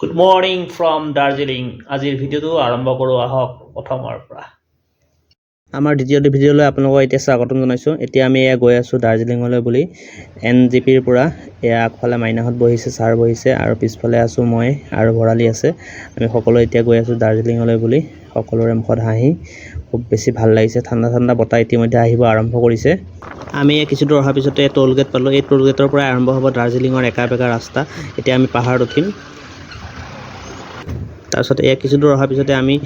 Good morning from Darjeeling আজিৰ ভিডিঅ'টো আৰম্ভ কৰোঁ আহক প্ৰথমৰ পৰা। আমাৰ দ্বিতীয় ভিডিঅ'লৈ আপোনালোকক এতিয়া স্বাগতম জনাইছোঁ। এতিয়া আমি এয়া গৈ আছোঁ দাৰ্জিলিঙলৈ বুলি। এন জি পিৰ পৰা এয়া আগফালে মাইনাহঁত বহিছে ছাৰ বহিছে আৰু পিছফালে আছোঁ মই আৰু ভৰালি আছে। আমি সকলোৱে এতিয়া গৈ আছোঁ দাৰ্জিলিঙলৈ বুলি। সকলোৰে মুখত হাঁহি খুব বেছি ভাল লাগিছে। ঠাণ্ডা ঠাণ্ডা বতাহ ইতিমধ্যে আহিব আৰম্ভ কৰিছে। আমি কিছু দূৰ অহাৰ পিছতে ট'ল গেট পালোঁ। এই ট'ল গেটৰ পৰাই আৰম্ভ হ'ব দাৰ্জিলিঙৰ একা বেকা ৰাস্তা। এতিয়া আমি পাহাৰত উঠিম। তাৰপিছত এয়া কিছু দূৰ অহাৰ পিছতে আমি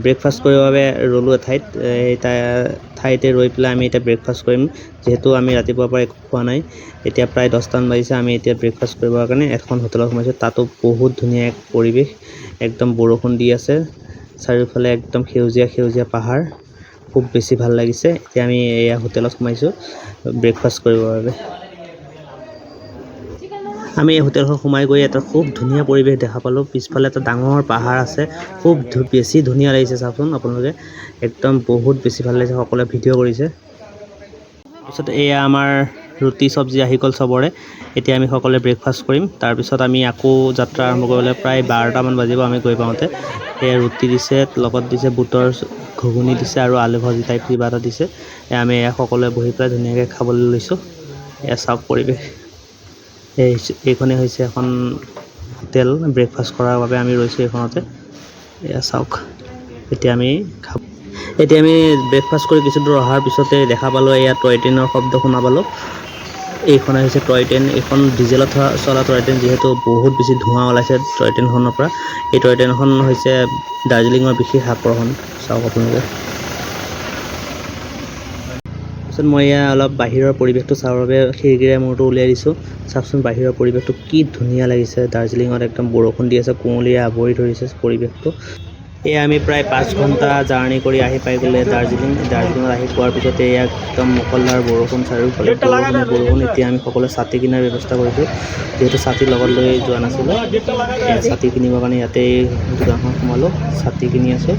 ব্ৰেকফাষ্ট কৰিবৰ বাবে ৰ'লোঁ এঠাইত। তা- ঠাইতে ৰৈ পেলাই আমি এতিয়া ব্ৰেকফাষ্ট কৰিম। যিহেতু আমি ৰাতিপুৱাৰ পৰা একো খোৱা নাই। এতিয়া প্ৰায় দহটামান বাজিছে, আমি এতিয়া ব্ৰেকফাষ্ট কৰিবৰ কাৰণে এখন হোটেলত সোমাইছোঁ। তাতো বহুত ধুনীয়া এক পৰিৱেশ, একদম বৰষুণ দি আছে। চাৰিওফালে একদম সেউজীয়া সেউজীয়া পাহাৰ। খুব বেছি ভালো লাগিছে। এতিয়া আমি এয়া হোটেলত সোমাইছোঁ ব্ৰেকফাষ্ট কৰিবৰ বাবে। আমি এই হোটেলখন সোমাই গৈ এটা খুব ধুনীয়া পৰিৱেশ দেখা পালোঁ। পিছফালে এটা ডাঙৰ পাহাৰ আছে। খুব বেছি ধুনীয়া লাগিছে চাওকচোন আপোনালোকে। একদম বহুত বেছি ভাল লাগিছে। সকলোৱে ভিডিঅ' কৰিছে। তাৰপিছত এয়া আমাৰ ৰুটি চব্জি আহি গ'ল চবৰে। এতিয়া আমি সকলোৱে ব্ৰেকফাষ্ট কৰিম। তাৰপিছত আমি আকৌ যাত্ৰা আৰম্ভ কৰিবলৈ প্ৰায় বাৰটামান বাজিব আমি গৈ পাওঁতে। এয়া ৰুটি দিছে লগত দিছে বুটৰ ঘুগুনি দিছে আৰু আলু ভাজি টাইপ কিবা এটা দিছে। আমি এয়া সকলোৱে বহি পেলাই ধুনীয়াকৈ খাবলৈ লৈছোঁ। এয়া চাওক পৰিৱেশ। এই এইখনেই হৈছে এখন হোটেল ব্ৰেকফাষ্ট কৰাৰ বাবে আমি ৰৈছোঁ এইখনতে। এয়া চাওক, এতিয়া আমি খাব এতিয়া আমি ব্ৰেকফাষ্ট কৰি কিছু দূৰ অহাৰ পিছতে দেখা পালোঁ, এয়া টয় ট্ৰেইনৰ শব্দ শুনা পালোঁ। এইখনে হৈছে টয় ট্ৰেইন এইখন ডিজেলত চলা টয় ট্ৰেইন যিহেতু বহুত বেছি ধোঁৱা ওলাইছে টয় ট্ৰেইনখনৰ পৰা। এই টয় ট্ৰেইনখন হৈছে দাৰ্জিলিঙৰ বিশেষ আকৰ্ষণ। চাওক আপোনালোকে। তাৰপিছত মই এয়া অলপ বাহিৰৰ পৰিৱেশটো চাবৰ বাবে খিৰিকীৰে মূৰটো উলিয়াই দিছোঁ। চাওকচোন বাহিৰৰ পৰিৱেশটো কি ধুনীয়া লাগিছে। দাৰ্জিলিঙত একদম বৰষুণ দি আছে, কুঁৱলীয়ে আৱৰি ধৰিছে পৰিৱেশটো। এয়া আমি প্ৰায় পাঁচ ঘণ্টা জাৰ্ণি কৰি আহি পাই গ'লে দাৰ্জিলিং। দাৰ্জিলিঙত আহি পোৱাৰ পিছতে এয়া একদম মুকলধাৰ বৰষুণ চাৰিওফালে। বৰষুণে এতিয়া আমি সকলোৱে ছাতি কিনাৰ ব্যৱস্থা কৰিছোঁ। যিহেতু ছাতি লগত লৈ যোৱা নাছিলোঁ। ছাতি কিনিবৰ কাৰণে ইয়াতেই দোকানখন সোমালোঁ, ছাতি কিনি আছোঁ।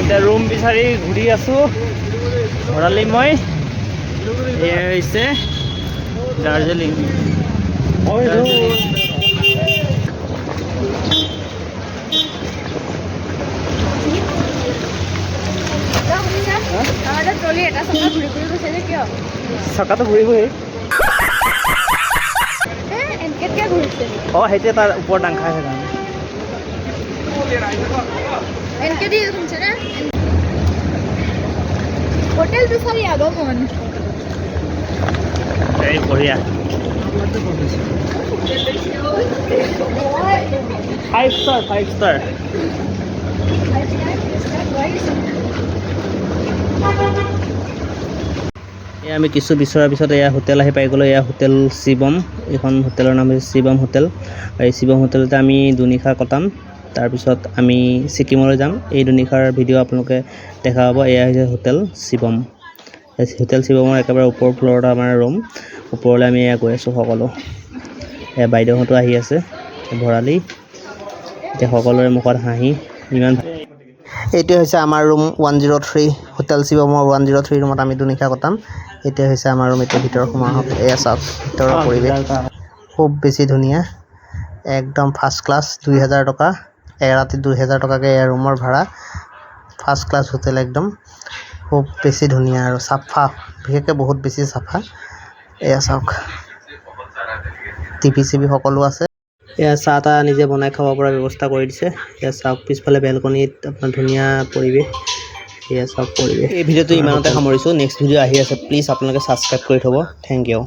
এতিয়া ৰুম বিচাৰি ঘূৰি আছোঁ। ভৰালি মই। এয়া হৈছে দাৰ্জিলিং। চকাটো ঘূৰিবই। হ্যাঁ অঁ সেইটোৱে তাৰ ওপৰত দাং খাই সেইকাৰণে এনকে দিয়ে ঘুরছে না? হোটেল বিচারি আগমন। এই বঢ়িয়া ফাইভ ষ্টাৰ ফাইভ ষ্টাৰ এয়া আমি কিছু বিচৰাৰ পিছত এয়া হোটেল আহি পাই গ'লোঁ এয়া হোটেল শিৱম। এইখন হোটেলৰ নাম হৈছে শিৱম হোটেল। আৰু এই শিৱম হোটেলতে আমি দুনিশা কটাম। তাৰপিছত আমি ছিকিমলৈ যাম। এই দুনিশাৰ ভিডিঅ' আপোনালোকে দেখা পাব। এয়া হৈছে হোটেল শিৱম। হোটেল শিৱমৰ একেবাৰে ওপৰ ফ্ল'ৰত আমাৰ ৰুম ওপৰলৈ আমি এয়া গৈ আছোঁ সকলো। বাইদেউহঁতো আহি আছে। ভৰালি। এতিয়া সকলোৰে মুখত হাঁহি। ইমান এইটোৱে হৈছে আমাৰ room one zero' three hotel শিৱমৰ one zero' three ৰুমত আমি দুনিশা কটাম। এতিয়া হৈছে আমাৰ ৰুম এতিয়া ভিতৰত সোমোৱা হওক এয়া চাওক, ভিতৰৰ পৰিৱেশ। খুব বেছি ধুনীয়া। একদম ফাৰ্ষ্ট ক্লাছ দুই হাজাৰ টকা। এৰাতি দুই হাজাৰ টকাকৈ ৰুমৰ ভাড়া। ফাৰ্ষ্ট ক্লাছ হোটেল একদম। খুব বেছি ধুনীয়া আৰু চাফা। বিশেষকৈ বহুত বেছি চাফা। এয়া চাওক। টিভি চিভি সকলো আছে। এয়া চাহ তাহ নিজে বনাই খাব পৰা ব্যৱস্থা কৰি দিছে। এয়া চাওক পিছফালে বেলকনিত আপোনাৰ ধুনীয়া পৰিৱেশ। এয়া চাওক পৰিৱেশ। এই ভিডিঅ'টো ইমানতে সামৰিছোঁ। নেক্সট ভিডিঅ' আহি আছে। প্লিজ আপোনালোকে ছাবস্ক্ৰাইব কৰি থ'ব। Thank you